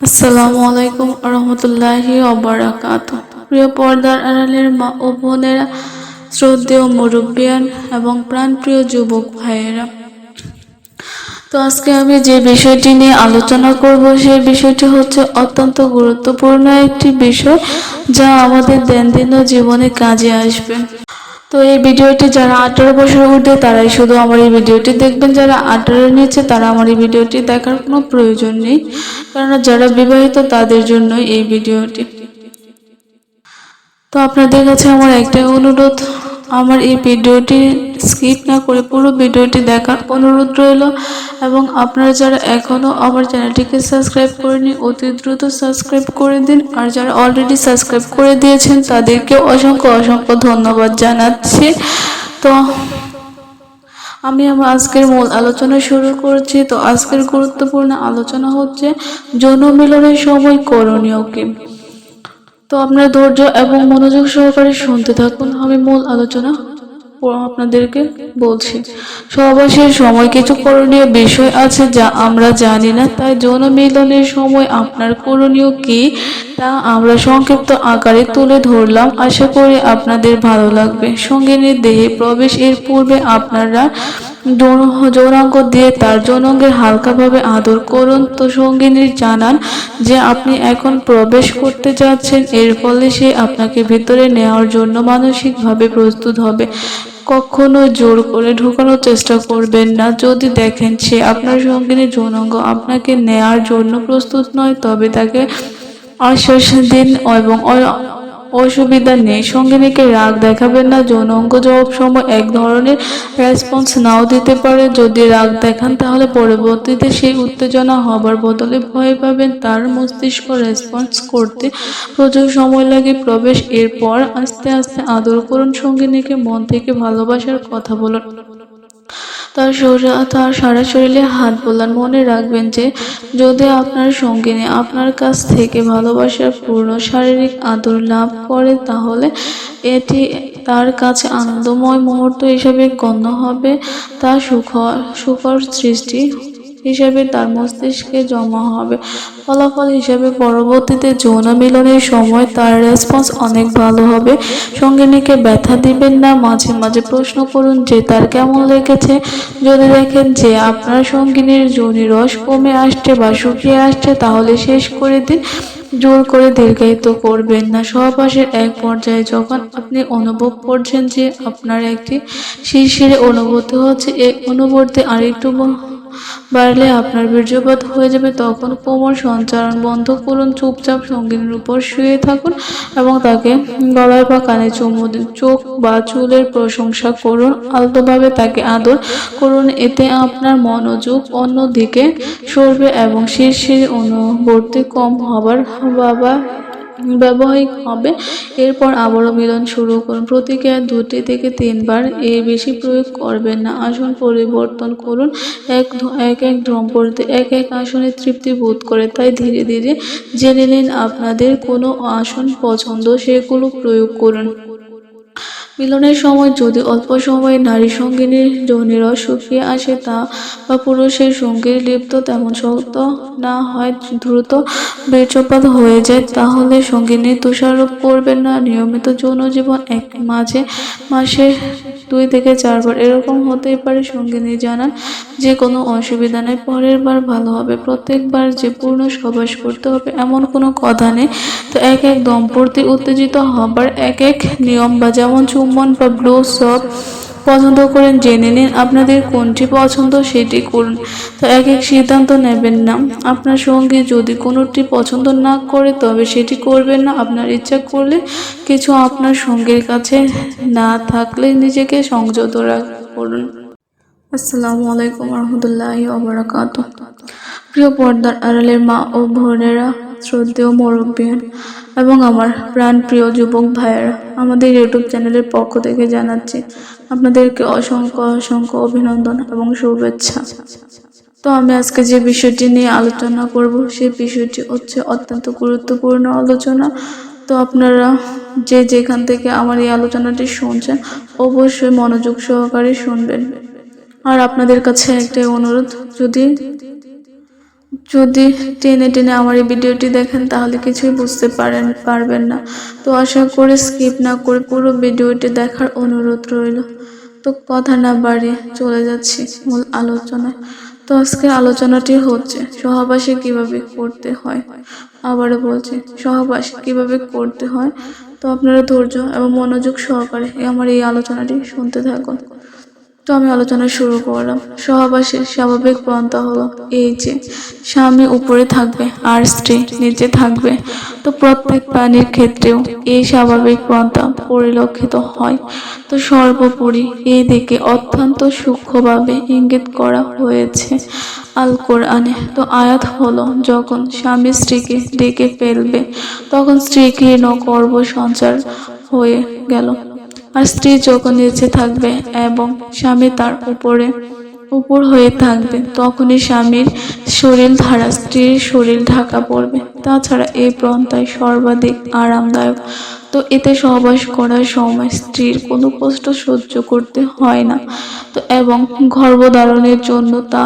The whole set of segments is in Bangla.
আসসালামু আলাইকুম রহমতুল্লাহি অবরাকাত প্রিয় পর্দার আড়ালের মা ও বোনেরা, শ্রদ্ধেয় মুরব্বিয়ান এবং প্রাণপ্রিয় যুবক ভাইয়েরা, তো আজকে আমি যে বিষয়টি নিয়ে আলোচনা করব, সেই বিষয়টি হচ্ছে অত্যন্ত গুরুত্বপূর্ণ একটি বিষয় যা আমাদের দৈনন্দিন জীবনে কাজে আসবে। তো এই ভিডিওটি যারা আঠারো বছর ঊর্ধ্বে তারাই শুধু আমার এই ভিডিওটি দেখবেন। যারা আঠারো নিচে, তারা আমার এই ভিডিওটি দেখার কোনো প্রয়োজন নেই। কেননা যারা বিবাহিত, তাদের জন্য এই ভিডিওটি। তো আপনাদের কাছে আমার একটাই অনুরোধ আমার এই ভিডিওটি স্কিপ না করে পুরো ভিডিওটি দেখার অনুরোধ রইল এবং আপনারা যারা এখনও আমার চ্যানেলটিকে সাবস্ক্রাইব করেনি অতি দ্রুত সাবস্ক্রাইব করে দিন। আর যারা অলরেডি সাবস্ক্রাইব করে দিয়েছেন, তাদেরকে অসংখ্য অসংখ্য ধন্যবাদ জানাচ্ছি। তো, আমি আমার আজকের মূল আলোচনা শুরু করছি। তো আজকের গুরুত্বপূর্ণ আলোচনা হচ্ছে যৌন মিলনের সময় করণীয় কি? তো আপনার ধৈর্য এবং মনোযোগ সহকারে শুনতে থাকুন, আমি মূল আলোচনা আপনাদেরকে বলছি। সহবাসের সময় কিছু করণীয় বিষয় আছে যা আমরা জানি না, তাই যৌন মিলনের সময় আপনার করণীয় কি তা আমরা সংক্ষিপ্ত আকারে তুলে ধরলাম। আশা করি আপনাদের ভালো লাগবে। সঙ্গিনীর দেহে প্রবেশ এর পূর্বে আপনারা যৌনাঙ্গ দিয়ে তার যৌনাঙ্গের হালকাভাবে আদর করুন। তো সঙ্গিনীর জানান যে আপনি এখন প্রবেশ করতে যাচ্ছেন, এর ফলে সে আপনাকে ভিতরে নেওয়ার জন্য মানসিকভাবে প্রস্তুত হবে। কখনো জোর করে ঢোকানোর চেষ্টা করবেন না। যদি দেখেন সে আপনার সঙ্গিনীর যৌনাঙ্গ আপনাকে নেয়ার জন্য প্রস্তুত নয়, তবে তাকে আশ্বাস দিন এবং অসুবিধা নেই। সঙ্গিনীকে রাগ দেখাবেন না, যৌনাঙ্গ জবাব সময় এক ধরনের রেসপন্স নাও দিতে পারে। যদি রাগ দেখান, তাহলে পরবর্তীতে সেই উত্তেজনা হবার বদলে ভয় পাবেন। তার মস্তিষ্ক রেসপন্স করতে প্রচুর সময় লাগে প্রবেশ। এরপর আস্তে আস্তে আদর করুন সঙ্গিনীকে। মন থেকে ভালোবাসার কথা বলুন। তার শরীর, তার সারা শরীরে হাত বোলান মনে রাখবেন যে, যদি আপনার সঙ্গিনী আপনার কাছ থেকে ভালোবাসার পূর্ণ শারীরিক আদর লাভ করে, তাহলে এটি তার কাছে আনন্দময় মুহূর্ত হিসেবে গণ্য হবে। তা সুখ, সুখর সৃষ্টি হিসেবে তার মস্তিষ্কে জমা হবে। ফলাফল হিসেবে পরবর্তীতে যৌন মিলনের সময় তার রেসপন্স অনেক ভালো হবে। সঙ্গিনীকে ব্যথা দিবেন না, মাঝে মাঝে প্রশ্ন করুন যে তার কেমন লেগেছে? যদি দেখেন যে আপনার সঙ্গিনীর যৌনি রস কমে আসছে বা শুকিয়ে আসছে, তাহলে শেষ করে দিন। জোর করে দীর্ঘায়িত করবেন না। সহবাসের এক পর্যায়ে যখন আপনি অনুভব করছেন যে আপনার একটি শিরশিরে অনুভূতি হচ্ছে এই অনুভূতি আরেকটু বাড়লে আপনার বীর্যপাত হয়ে যাবে, তখন কোমর সঞ্চারণ বন্ধ করুন, চুপচাপ সঙ্গিনীর উপর শুয়ে থাকুন এবং তাকে গলায় বা কানে চুমু চোখ বা চুলের প্রশংসা করুন, আলতোভাবে তাকে আদর করুন, এতে আপনার মনোযোগ অন্যদিকে সরবে এবং শিরশির অনুবর্তী কম হবার বাবা ব্যবহারিক হবে। এরপর আবারও মিলন শুরু করুন। প্রতিক্রিয়া দুটি থেকে তিনবার এর বেশি প্রয়োগ করবেন না। আসন পরিবর্তন করুন। এক এক এক পড়তে এক এক আসনে তৃপ্তি বোধ করে। তাই ধীরে ধীরে জেনে নিন আপনাদের কোনো আসন পছন্দ, সেগুলো প্রয়োগ করুন। মিলনের সময় যদি অল্প সময়ে নারী সঙ্গিনীর যৌনিরস শুকিয়ে আসে তা বা পুরুষের সঙ্গীর লিপ্ত তেমন শক্ত না হয়, দ্রুত বীর্যপাত হয়ে যায়, তাহলে সঙ্গিনী তুষারোপ করবেন না। নিয়মিত যৌন জীবন এক মাঝে মাসে দুই থেকে চারবার এরকম হতেই পারে সঙ্গে নিয়ে জানান যে কোনো অসুবিধা নেই, পরের বার ভালো হবে। প্রত্যেকবার যে পূর্ণ সবাস করতে হবে এমন কোনো কথা নেই। তো এক এক দম্পতি উত্তেজিত হবার এক এক নিয়ম বা যেমন চুম্বন বা ব্লু সব পছন্দ করেন, জেনে নিন আপনাদের কোনটি পছন্দ, সেটি করুন। তো এক এক সিদ্ধান্ত নেবেন না। আপনার সঙ্গে যদি কোনোটি পছন্দ না করে, তবে সেটি করবেন না। আপনার ইচ্ছা করলে কিছু আপনার সঙ্গীর কাছে না থাকলে নিজেকে সংযত করুন। আসসালামু আলাইকুম রহমতুল্লাহি ওবরাকাত প্রিয় পর্দার আড়ালের মা ও বোনেরা শ্রদ্ধেয় মুরব্বিয়ান এবং আমার প্রাণপ্রিয় যুবক ভাইয়েরা, আমাদের ইউটিউব চ্যানেলের পক্ষ থেকে জানাচ্ছি আপনাদেরকে অসংখ্য অসংখ্য অভিনন্দন এবং শুভেচ্ছা। তো আমি আজকে যে বিষয়টি নিয়ে আলোচনা করব, সেই বিষয়টি হচ্ছে অত্যন্ত গুরুত্বপূর্ণ আলোচনা। তো আপনারা যে যেখান থেকে আমার এই আলোচনাটি শুনছেন, অবশ্যই মনোযোগ সহকারে শুনবেন। আর আপনাদের কাছে একটা অনুরোধ, যদি যদি টেনে টেনে আমার এই ভিডিওটি দেখেন, তাহলে কিছুই বুঝতে পারেন, পারবেন না। তো আশা করে স্কিপ না করে পুরো ভিডিওটি দেখার অনুরোধ রইল। তো কথা না বাড়িয়ে চলে যাচ্ছি মূল আলোচনায়। তো আজকের আলোচনাটি হচ্ছে, সহবাসে কীভাবে করতে হয়? আবারও বলছি, সহবাস কীভাবে করতে হয়? তো আপনারা ধৈর্য এবং মনোযোগ সহকারে আমার এই আলোচনাটি শুনতে থাকুন। তো আমি আলোচনা শুরু করলাম। সহবাসের স্বাভাবিক পন্থা হলো এই যে, স্বামী উপরে থাকবে, আর স্ত্রী নিচে থাকবে। তো প্রত্যেক প্রাণীর ক্ষেত্রেও এই স্বাভাবিক পন্থা পরিলক্ষিত হয়। তো সর্বোপরি এই দিকে অত্যন্ত সূক্ষ্মভাবে ইঙ্গিত করা হয়েছে আল কোরআনে। তো আয়াত হলো, যখন স্বামী স্ত্রীকে ডেকে ফেলবে, তখন স্ত্রীকে নকর্ব সঞ্চার হয়ে গেল। আর স্ত্রী যখন নিচে থাকবে এবং স্বামী তার উপরে, উপর হয়ে থাকবে, তখনই স্বামীর শরীর ধারা, স্ত্রীর শরীর ঢাকা পড়বে। তাছাড়া এই পন্থায় সর্বাধিক আরামদায়ক। তো এতে সহবাস করার সময় স্ত্রীর কোনো কষ্ট সহ্য করতে হয় না। তো এবং গর্ভধারণের জন্য তা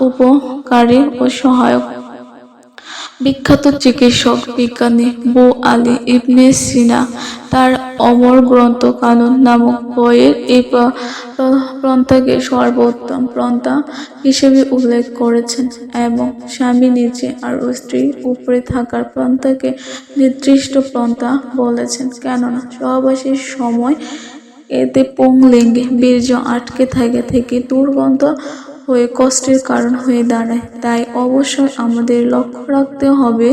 উপকারী ও সহায়ক। বিখ্যাত চিকিৎসক বিজ্ঞানী বু আলী ইবনে সিনা, তার অমর গ্রন্থ কানুন নামক বইয়ের এই প্র- প্র- প্রন্থাকে সর্বোত্তম প্রন্থা হিসেবে উল্লেখ করেছেন এবং স্বামী নিচে আর স্ত্রী উপরে থাকার প্রন্থাকে নির্দিষ্ট প্রন্থা বলেছেন। কেননা, সহবাসের সময় এতে পুংলিঙ্গে বীর্য আটকে থাকে থেকে দুর্গন্ধ হয়ে, কষ্টের কারণ হয়ে দাঁড়ায়। তাই অবশ্যই আমাদের লক্ষ্য রাখতে হবে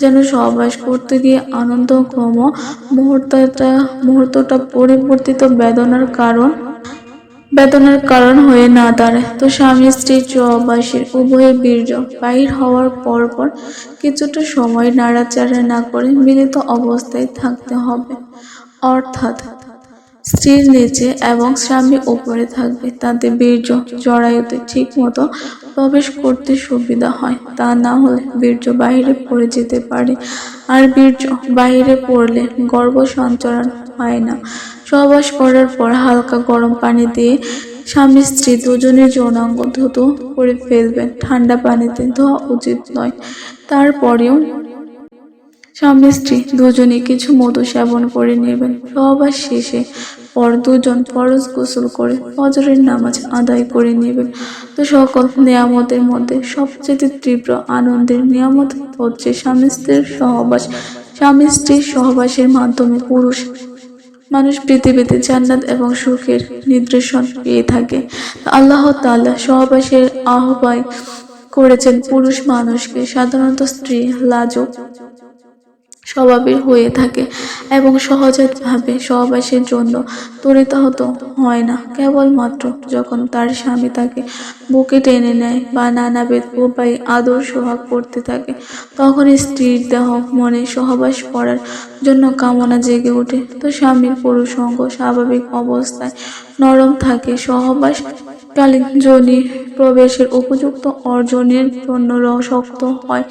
যেন সহবাস করতে গিয়ে আনন্দঘম মুহূর্তটা মুহূর্তটা পরিবর্তিত বেদনার কারণ বেদনার কারণ হয়ে না দাঁড়ায়। তো স্বামী, স্ত্রী সহবাসের উভয়ের বীর্য। বাহির হওয়ার পর পর কিছুটা সময় নাড়াচাড়া না করে মিলিত অবস্থায় থাকতে হবে। অর্থাৎ স্ত্রীর নিচে এবং স্বামী উপরে থাকবে। তাতে বীর্য জরায়ুতে ঠিক মতো প্রবেশ করতে সুবিধা হয়। তা না হলে বীর্য বাইরে পড়ে যেতে পারে। আর বীর্য বাইরে পড়লে গর্ভ সঞ্চারণ হয় না। সহবাস করার পর হালকা গরম পানি দিয়ে স্বামী, স্ত্রী দুজনের যৌনাঙ্গ ধুতো করে ফেলবেন। ঠান্ডা পানিতে ধোয়া উচিত নয়। তারপরেও স্বামী, স্ত্রী দুজনে কিছু মধু সেবন করে নেবেন। সহবাস শেষে পর দুজন ফরজ গোসল করে ফজরের নামাজ আদায় করে নেবেন। তো সকল নিয়ামতের মধ্যে সবচেয়ে তীব্র আনন্দের নিয়ামত হচ্ছে স্বামী, স্ত্রীর সহবাস। স্বামী স্ত্রীর সহবাসের মাধ্যমে পুরুষ, মানুষ পৃথিবীতে জান্নাত এবং সুখের নির্দেশন পেয়ে থাকে। আল্লাহ তাআলা সহবাসের আহ্বায় করেছেন পুরুষ মানুষকে, সাধারণত স্ত্রী লাজুক স্বভাবের হয়ে থাকে এবং সহজাতভাবে সহবাসের জন্য তরিতাহত হয় না। কেবলমাত্র যখন তার স্বামী তাকে বুকে টেনে নেয় বা নানাবিধ উপায়ে আদর সোহাগ করতে থাকে তখন স্ত্রীর দেহ মনে সহবাস করার জন্য কামনা জেগে ওঠে। তো স্বামীর পুরুষ অঙ্গ স্বাভাবিক অবস্থায় নরম থাকে, সহবাস কালীন যোনি প্রবেশের উপযুক্ত অর্জনের জন্য শক্ত হয়।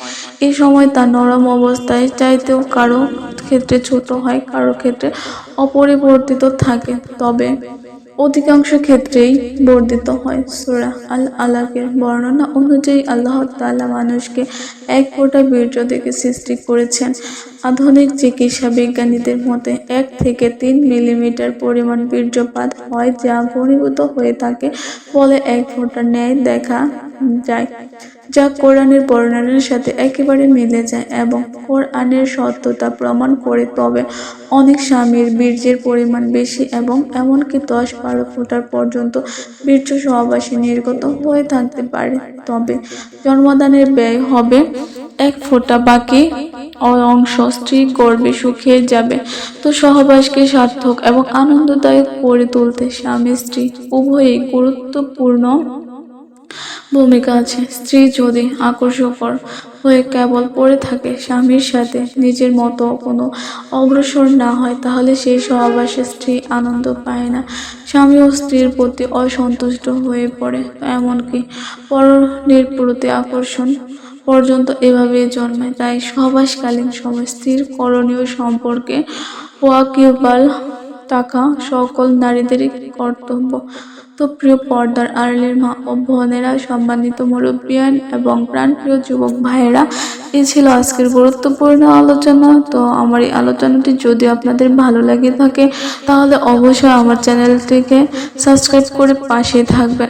এই সময় তা নরম অবস্থায় চাইতেও কারও ক্ষেত্রে ছোট হয়, কারও ক্ষেত্রে অপরিবর্তিত থাকে। তবে অধিকাংশ ক্ষেত্রেই বর্ধিত হয়। সূরা আল আলাকের বর্ণনা অনুযায়ী আল্লাহ তাআলা মানুষকে এক ফোঁটা বীর্য থেকে সৃষ্টি করেছেন। আধুনিক চিকিৎসা বিজ্ঞানীদের মতে, এক থেকে তিন মিলিমিটার পরিমাণ বীর্যপাত হয় যা ঘনীভূত হয়ে থাকে, ফলে এক ফোঁটা ন্যায় দেখা যায়। যা কোরআনের বর্ণনার সাথে একেবারে মিলে যায় এবং কোরআনের সত্যতা প্রমাণ করে, তবে অনেক স্বামীর বীর্যের পরিমাণ বেশি এবং এমনকি দশ বারো ফুটার পর্যন্ত বীর্য সহবাসী নির্গত হয়ে থাকতে পারে। তবে জন্মদানের ব্যয় হবে এক ফোঁটা, বাকি অংশ স্ত্রী গর্বে শুকিয়ে যাবে। তো সহবাসকে সার্থক এবং আনন্দদায়ক করে তুলতে স্বামী স্ত্রী উভয়ই গুরুত্বপূর্ণ ভূমিকা আছে। স্ত্রী যদি আকর্ষকর হয়ে কেবল পড়ে থাকে স্বামীর সাথে নিজের মতো কোনো অগ্রসর না হয়, তাহলে সেই সহবাসে স্ত্রী আনন্দ পায় না। স্বামী ও স্ত্রীর প্রতি অসন্তুষ্ট হয়ে পড়ে, এমনকি পরনের প্রতি আকর্ষণ পর্যন্ত এভাবে জন্মায়। তাই সহবাসকালীন সময় স্ত্রীর করণীয় সম্পর্কে ওয়াকিউবাল থাকা সকল নারীদেরই কর্তব্য। তো প্রিয় পর্দার আড়ালের মা ও বোনেরা, সম্মানিত মুরব্বিয়ান এবং প্রাণপ্রিয় যুবক ভাইয়েরা, এ ছিল আজকের গুরুত্বপূর্ণ আলোচনা। তো আমার এই আলোচনাটি যদি আপনাদের ভালো লাগে থাকে, তাহলে অবশ্যই আমার চ্যানেলটিকে সাবস্ক্রাইব করে পাশে থাকবেন।